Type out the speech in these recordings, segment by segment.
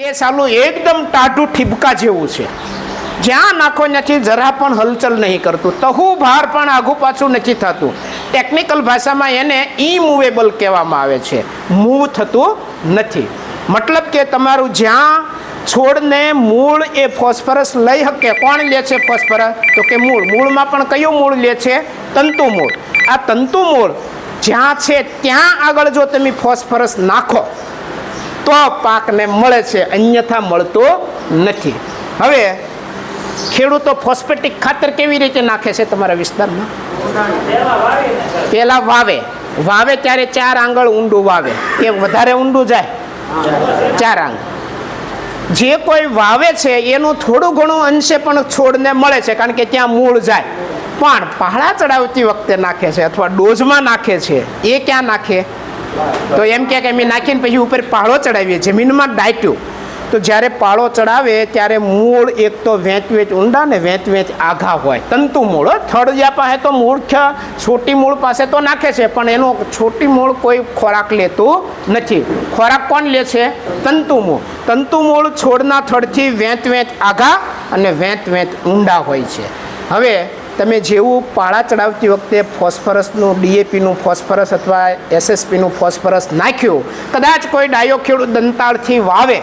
એ સાલું એકદમ ટાઢું ઠીબકા જેવું છે. જ્યાં નાખો નથી જરા પણ હલચલ નહીં કરતું. તહુ ભાર પણ આઘું પાછું નથી થતું. ટેકનિકલ ભાષામાં એને ઇમૂવેબલ કહેવામાં આવે છે. મૂવ થતું નથી. મતલબ કે તમારું જ્યાં છોડને મૂળ એ ફોસ્ફરસ લઈ શકે કોણ લે છે ફોસ્ફરસ? તો કે મૂળ. મૂળમાં પણ કયું મૂળ લે છે? તંતુ મૂળ. આ તંતુ મૂળ જ્યાં છે, ત્યાં આગળ જો તમે ફોસ્ફરસ નાખો તો પાકને મળે છે, અન્યથા મળતો નથી. હવે ખેડૂતો ફોસ્ફેટિક ખાતર કેવી રીતે નાખે છે તમારા વિસ્તારમાં? પહેલાં વાવે. વાવે ત્યારે ચાર આંગળ ઊંડું વાવે. એ વધારે ઊંડું જાય. ચાર આંગળ. જે કોઈ વાવે છે, એનું થોડું ઘણું અંશે પણ છોડને મળે છે, કારણ કે ત્યાં મૂળ જાય. પણ પહાડા ચડાવતી વખતે નાખે છે, અથવા ડોઝમાં નાખે છે. એ ક્યાં નાખે? તો એમ કે અમે નાખીને પછી ઉપર પાળો ચડાવીએ જમીનમાં દાટ્યું તો જ્યારે પાળો ચડાવે, ત્યારે મૂળ એક તો વેંચ વેંચ ઊંડા ને વેંચ વેંચ આઘા હોય. તંતુ મૂળ. થળિયા પાસે તો મૂળખ્ય છોટી મૂળ પાસે તો નાખે છે, પણ એનો છોટી મૂળ કોઈ ખોરાક લેતું નથી. ખોરાક કોણ લે છે? તંતુ મૂળ. તંતુ મૂળ છોડના થડથી વેંચ વેંચ આઘા અને વેંચ વેંચ ઊંડા હોય છે. હવે તમે જેવું પાળા ચડાવતી વખતે ફોસ્ફરસનું, ડીએપીનું ફોસ્ફરસ અથવા એસએસપીનું ફોસ્ફરસ નાખ્યું, કદાચ કોઈ ડાયો ખેડૂત દંતાળથી વાવે,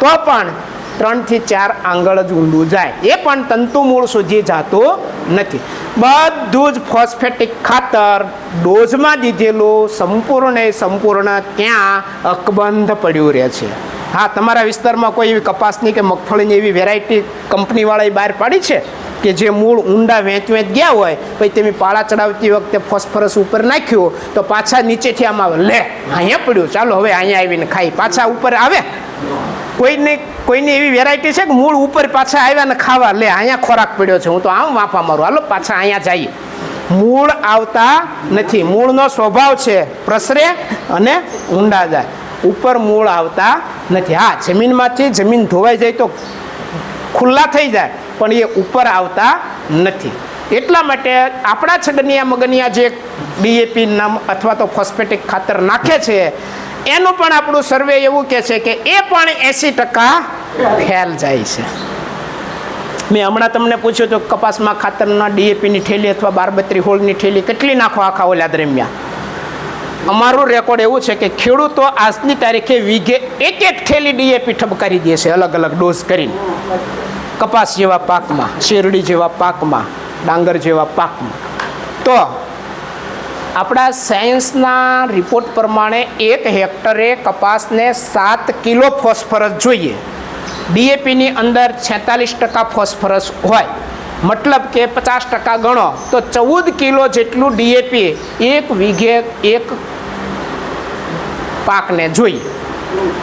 તો પણ ત્રણથી ચાર આંગળ જ ઊંડું જાય. એ પણ તંતુ મૂળ સુધી જાતું નથી. બધું જ ફોસ્ફેટિક ખાતર ડોઝમાં દીધેલું, સંપૂર્ણ સંપૂર્ણ ત્યાં અકબંધ પડ્યું રહે છે. હા, તમારા વિસ્તારમાં કોઈ એવી કપાસની કે મગફળીની એવી વેરાયટી કંપનીવાળાએ બહાર પાડી છે? કે જે મૂળ ઊંડા વેચ વેચ ગયા હોય, પછી તમે પાળા ચડાવતી વખતે ફોસ્ફરસ ઉપર નાખ્યું, તો પાછા નીચેથી આમ આવે, લે, અહીંયા પડ્યું, ચાલો હવે અહીંયા આવીને ખાઈ, પાછા ઉપર આવે. કોઈને, કોઈની એવી વેરાયટી છે કે મૂળ ઉપર પાછા આવ્યા ને ખાવા, લે, અહીંયા ખોરાક પડ્યો છે, હું તો આમ વાંફા મારું, હાલો, પાછા અહીંયા જઈએ. મૂળ આવતા નથી, મૂળનો સ્વભાવ છે પ્રસરે અને ઊંડા જાય. ઉપર મૂળ આવતા નથી. હા, જમીનમાંથી જમીન ધોવાઈ જાય તો ખુલ્લા થઈ જાય. પણ એ ઉપર આવતા નથી. એટલા માટે આપણા છગનિયા મગનિયા જે ડીએપી નામ અથવા તો ફોસ્ફેટિક ખાતર નાખે છે, એનું પણ આપણું સર્વે એવું કહે છે કે એ પણ એંસી ટકા ફેલ જાય છે. મેં હમણાં તમને પૂછ્યું હતું કપાસમાં ખાતરના ડીએપીની ઠેલી અથવા બારબત્રી હોળની ઠેલી કેટલી નાખો આખા ઓલા દરમિયાન? અમારું રેકોર્ડ એવું છે કે ખેડૂતો આજની તારીખે વીઘે એક એક ઠેલી ડીએપી ઠબકારી દે છે અલગ અલગ ડોઝ કરીને. કપાસ જેવા પાકમાં, શેરડી જેવા પાકમાં, ડાંગર જેવા પાકમાં. તો આપણા સાયન્સના રિપોર્ટ પ્રમાણે એક હેક્ટરે કપાસને સાત કિલો ફોસ્ફરસ જોઈએ. ડીએપીની અંદર છેતાલીસ ટકા ફોસ્ફરસ હોય. મતલબ કે પચાસ ટકા ગણો. તો ચૌદ કિલો જેટલું ડીએપી એક વીઘે એક પાકને જોઈએ.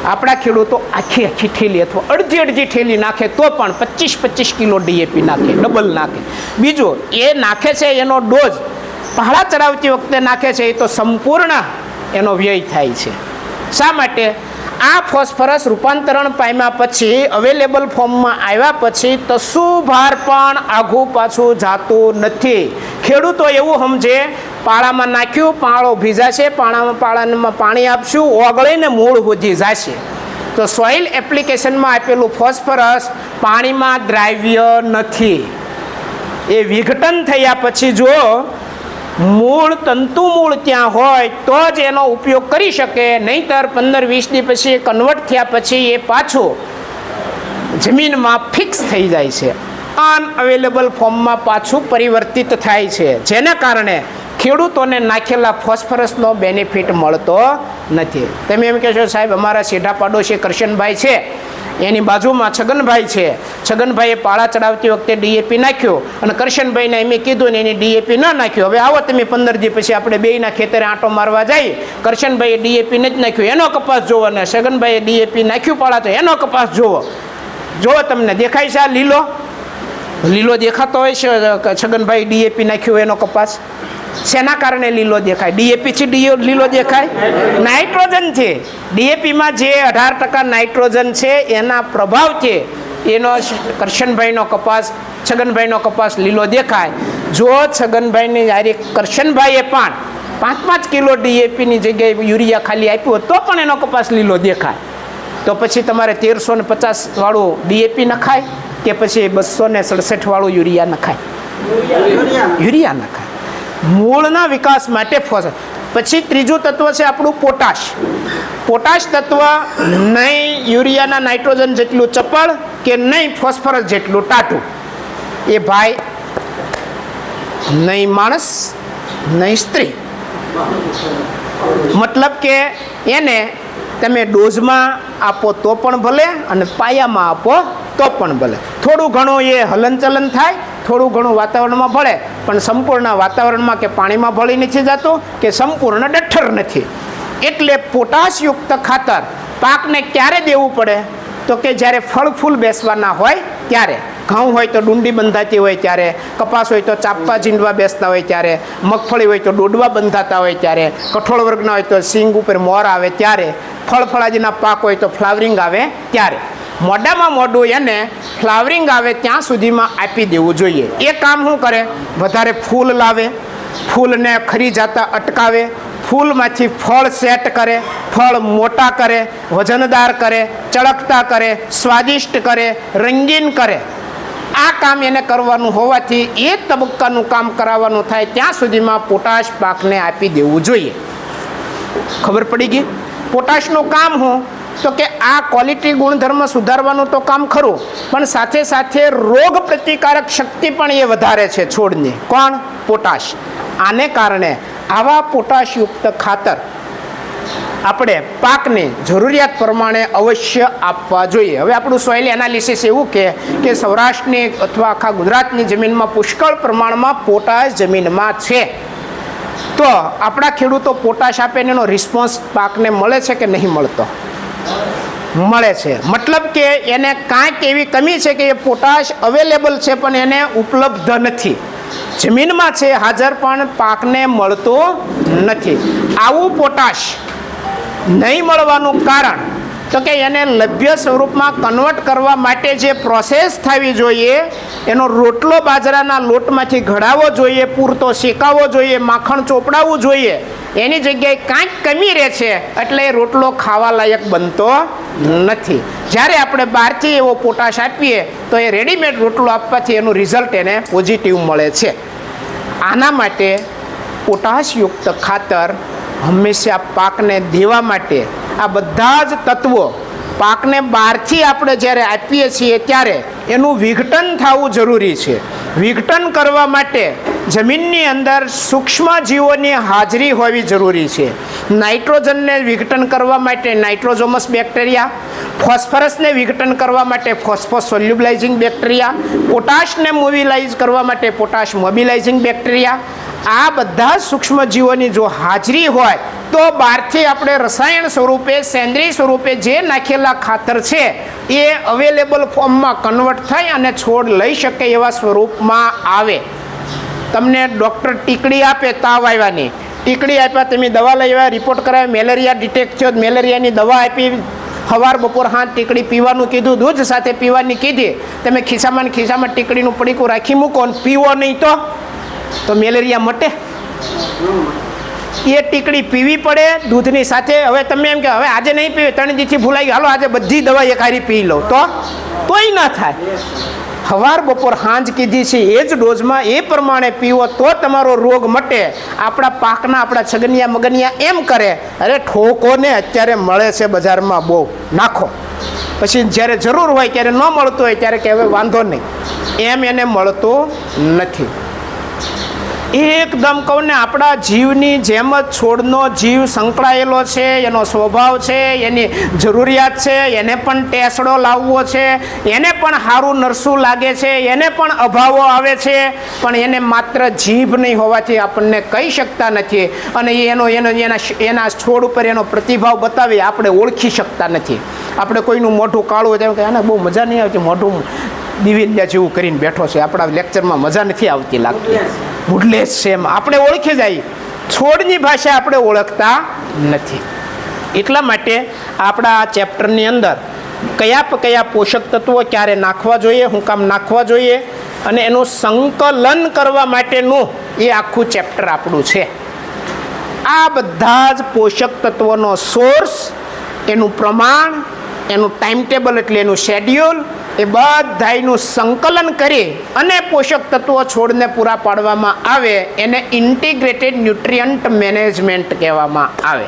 આપણા ખેડૂતો આખી આખી ઠેલી અથવા અડધી અડધી ઠેલી નાખે તો પણ પચીસ પચીસ કિલો ડીએપી નાખે ડબલ નાખે. બીજો, એ નાખે છે એનો ડોઝ પહાડા ચડાવતી વખતે નાખે છે એ તો સંપૂર્ણ એનો વ્યય થાય છે. શા માટે? આ ફોસ્ફરસ રૂપાંતરણ પામ્યા પછી અવેલેબલ ફોર્મમાં આવ્યા પછી તસું ભાર પણ આઘું પાછું જાતું નથી. ખેડૂતો એવું સમજે પાળામાં નાખ્યું, પાળો ભીજાશે પાળામાં પાળામાં પાણી આપશું, ઓગળીને મૂળ સુધી જશે. તો સોઇલ એપ્લિકેશનમાં આપેલું ફોસ્ફરસ પાણીમાં દ્રાવ્ય નથી. એ વિઘટન થયા પછી જો મૂળ, તંતુ મૂળ ત્યાં હોય, તો જ એનો ઉપયોગ કરી શકે. નહીંતર પંદર, વીસ દી પછી કન્વર્ટ થયા પછી એ પાછું જમીનમાં ફિક્સ થઈ જાય છે. અનઅવેલેબલ ફોર્મમાં પાછું પરિવર્તિત થાય છે. જેના કારણે ખેડૂતોને નાખેલા ફોસ્ફરસનો બેનિફિટ મળતો નથી. તમે એમ કહેશો, સાહેબ, અમારા સીધા પાડોશી કરશનભાઈ છે, એની બાજુમાં છગનભાઈ છે. છગનભાઈએ પાળા ચડાવતી વખતે ડીએપી નાખ્યો અને કરશનભાઈને એમ કીધું ને એની ડીએપી ના નાખ્યું. હવે આવો તમે પંદર દી પછી આપણે બેયના ખેતરે આંટો મારવા જઈએ કરશનભાઈએ ડીએપી નથી નાખ્યું. એનો કપાસ જોવો ને છગનભાઈએ ડીએપી નાખ્યું પાળા તો એનો કપાસ જોવો. જોવો તમને, દેખાય છે આ લીલો? લીલો દેખાતો હોય છે, છગનભાઈ ડીએપી નાખ્યું એનો કપાસ? શેના કારણે લીલો દેખાય? ડીએપી છે ડીઓ લીલો દેખાય? નાઇટ્રોજન છે. ડીએપીમાં જે અઢાર ટકા નાઇટ્રોજન છે એના પ્રભાવ છે એનો કરશનભાઈનો કપાસ છગનભાઈનો કપાસ લીલો દેખાય. જો છગનભાઈની જ્યારે કરશનભાઈએ પણ પાંચ પાંચ કિલો ડીએપીની જગ્યાએ યુરિયા ખાલી આપ્યું તો પણ એનો કપાસ લીલો દેખાય. તો પછી તમારે તેરસો ને પચાસવાળું ડીએપી નખાય કે પછી બસો ને સડસઠ વાળું યુરિયા નખાય? યુરિયા નખાય. મૂળના વિકાસ માટે ફોસ પછી ત્રીજું તત્વ છે આપણું પોટાશ. પોટાશ તત્વ નહીં યુરિયાના નાઇટ્રોજન જેટલું ચપળ કે નહીં ફોસ્ફરસ જેટલું ટાટું. એ ભાઈ, નહીં માણસ, નહીં સ્ત્રી. મતલબ કે એને તમે ડોઝમાં આપો તો પણ ભલે અને પાયામાં આપો તો પણ ભલે. થોડું ઘણું એ હલનચલન થાય, થોડું ઘણું વાતાવરણમાં ભળે. પણ સંપૂર્ણ વાતાવરણમાં કે પાણીમાં ભળી નથી જતો, કે સંપૂર્ણ ડઠ્ઠર નથી. એટલે પોટાશયુક્ત ખાતર પાકને ક્યારે દેવું પડે? તો કે જ્યારે ફળ ફૂલ બેસવાના હોય ત્યારે. ઘઉં હોય તો ડુંડી બંધાતી હોય ત્યારે, કપાસ હોય તો ચાપા ઝીંડવા બેસતા હોય ત્યારે, મગફળી હોય તો ડોડવા બંધાતા હોય ત્યારે, કઠોળ વર્ગના હોય તો સિંગ ઉપર મોર આવે ત્યારે, ફળ ફળાજીના પાક હોય તો ફ્લાવરિંગ આવે ત્યારે. મોઢામાં મોઢું એને ફ્લાવરિંગ આવે ત્યાં સુધીમાં આપી દેવું જોઈએ. એ કામ શું કરે? વધારે ફૂલ લાવે, ફૂલને ખરી જાતા અટકાવે, ફૂલમાંથી ફળ સેટ કરે, ફળ મોટા કરે, વજનદાર કરે, ચળકતા કરે, સ્વાદિષ્ટ કરે, રંગીન કરે. આ કામ એને કરવાનું હોવાથી એ તબક્કાનું કામ કરાવવાનું થાય ત્યાં સુધીમાં પોટાશ પાકને આપી દેવું જોઈએ. ખબર પડી ગઈ? પોટાશનું કામ હું તો કે આ ક્વોલિટી ગુણધર્મ સુધારવાનું તો કામ ખરું, પણ સાથે સાથે રોગ પ્રતિકારક શક્તિ પણ એ વધારે છે છોડની. કોણ? પોટાશ. આને કારણે આવા પોટાશયુક્ત ખાતર આપણે પાકને જરૂરિયાત પ્રમાણે અવશ્ય આપવા જોઈએ. હવે આપણું સોઇલ એનાલિસિસ એવું કે કે સૌરાષ્ટ્રની અથવા આખા ગુજરાતની જમીનમાં પુષ્કળ પ્રમાણમાં પોટાશ જમીનમાં છે. તો આપણા ખેડૂતો પોટાશ આપે એનો રિસ્પોન્સ પાકને મળે છે કે નહીં મળતો? મળે છે. મતલબ કે એને કાંઈક એવી કમી છે કે એ પોટાશ અવેલેબલ છે, પણ એને ઉપલબ્ધ નથી. જમીનમાં છે, હાજર પણ પાકને મળતો નથી. આવું પોટાશ નહીં મળવાનું કારણ તો કે એને લભ્ય સ્વરૂપમાં કન્વર્ટ કરવા માટે જે પ્રોસેસ થવી જોઈએ, એનો રોટલો બાજરાના લોટમાંથી ઘડાવવો જોઈએ, પૂરતો શેકાવવો જોઈએ, માખણ ચોપડાવવું જોઈએ, એની જગ્યાએ કાંઈક કમી રહે છે, એટલે એ રોટલો ખાવા લાયક બનતો નથી. જ્યારે આપણે બહારથી એવો પોટાશ આપીએ, તો એ રેડીમેડ રોટલો આપવાથી એનું રિઝલ્ટ એને પોઝિટિવ મળે છે. આના માટે પોટાશયુક્ત ખાતર હંમેશા પાકને દેવા માટે આ બધા જ તત્વો પાકને બહારથી આપણે જ્યારે આપીએ છીએ ત્યારે એનું વિઘટન થવું જરૂરી છે. વિઘટન કરવા માટે જમીનની અંદર સૂક્ષ્મ જીવોની હાજરી હોવી જરૂરી છે. નાઇટ્રોજનને વિઘટન કરવા માટે નાઇટ્રોજોમસ બેક્ટેરિયા ફોસ્ફરસને વિઘટન કરવા માટે ફોસ્ફોસ સોલ્યુબલાઇઝિંગ બેક્ટેરિયા પોટાશને મોબિલાઇઝ કરવા માટે પોટાશ મોબિલાઇઝિંગ બેક્ટેરિયા આ બધા સૂક્ષ્મજીવોની જો હાજરી હોય, તો બહારથી આપણે રસાયણ સ્વરૂપે, સેન્દ્રીય સ્વરૂપે જે નાખેલા ખાતર છે, એ અવેલેબલ ફોર્મમાં કન્વર્ટ થઈ અને છોડ લઈ શકે એવા સ્વરૂપમાં આવે. તમને ડૉક્ટર ટીકડી આપે, તાવ આવ્યાની. ટીકડી આપ્યા, તમે દવા લઈ આવ્યા રિપોર્ટ કરાવ્યા મેલેરિયા ડિટેક્ટ થયો, મેલેરિયાની દવા આપી સવાર બપોર હાથ ટીકડી પીવાનું કીધું, દૂધ સાથે પીવાની કીધી. તમે ખિસ્સામાં ખિસ્સામાં ટીકડીનું પડીકું રાખી મૂકો ને પીવો નહીં તો? તો મેલેરિયા મટે. એ ટીકડી પીવી પડે, દૂધની સાથે. હવે તમે એમ કે, હવે આજે નહીં પીવે, ત્રણ દીથી ભૂલાઈ હાલો, આજે બધી દવા એક હારી પી લો. તો? તોય ના થાય. સવાર બપોર સાંજ કીધી છે, એ જ ડોઝમાં એ પ્રમાણે પીવો તો તમારો રોગ મટે. આપણા પાકના, આપણા છગનિયા મગનિયા એમ કરે. અરે ઠોકોને અત્યારે મળે છે બજારમાં બહુ. નાખો. પછી જ્યારે જરૂર હોય, ત્યારે ન મળતું હોય, ત્યારે કહેવાય વાંધો નહીં. એમ એને મળતો નથી. એકદમ કહું ને, આપણા જીવની જેમ જ છોડનો જીવ સંકળાયેલો છે, એનો સ્વભાવ છે, એની જરૂરિયાત છે, એને પણ ટેસડો લાવવો છે, એને પણ સારું નરસું લાગે છે, એને પણ અભાવો આવે છે, પણ એને માત્ર જીભ નહીં હોવાથી આપણને કહી શકતા નથી અને એનો એનો, એના એના છોડ ઉપર એનો પ્રતિભાવ બતાવી આપણે ઓળખી શકતા નથી. આપણે કોઈનું મોઢું કાળું હોય કે, આને બહુ મજા નહીં આવતી, મોઢું દિવ્યા જેવું કરીને બેઠો છે. આપણા લેક્ચરમાં મજા નથી આવતી લાગતી. છે એમ. આપણે ઓળખી જાય. છોડની ભાષા આપણે ઓળખતા નથી. એટલા માટે આપણા આ ચેપ્ટરની અંદર કયા કયા પોષક તત્વો ક્યારે નાખવા જોઈએ, હું કામ નાખવા જોઈએ અને એનું સંકલન કરવા માટેનું એ આખું ચેપ્ટર આપણું છે. આ બધા જ પોષક તત્વોનો સોર્સ, એનું પ્રમાણ, એનું ટાઈમ ટેબલ એટલે એનું શેડ્યુલ એ બધાયનું સંકલન કરી અને પોષક તત્વો છોડને પૂરા પાડવામાં આવે એને ઇન્ટિગ્રેટેડ ન્યુટ્રિયન્ટ મેનેજમેન્ટ કહેવામાં આવે.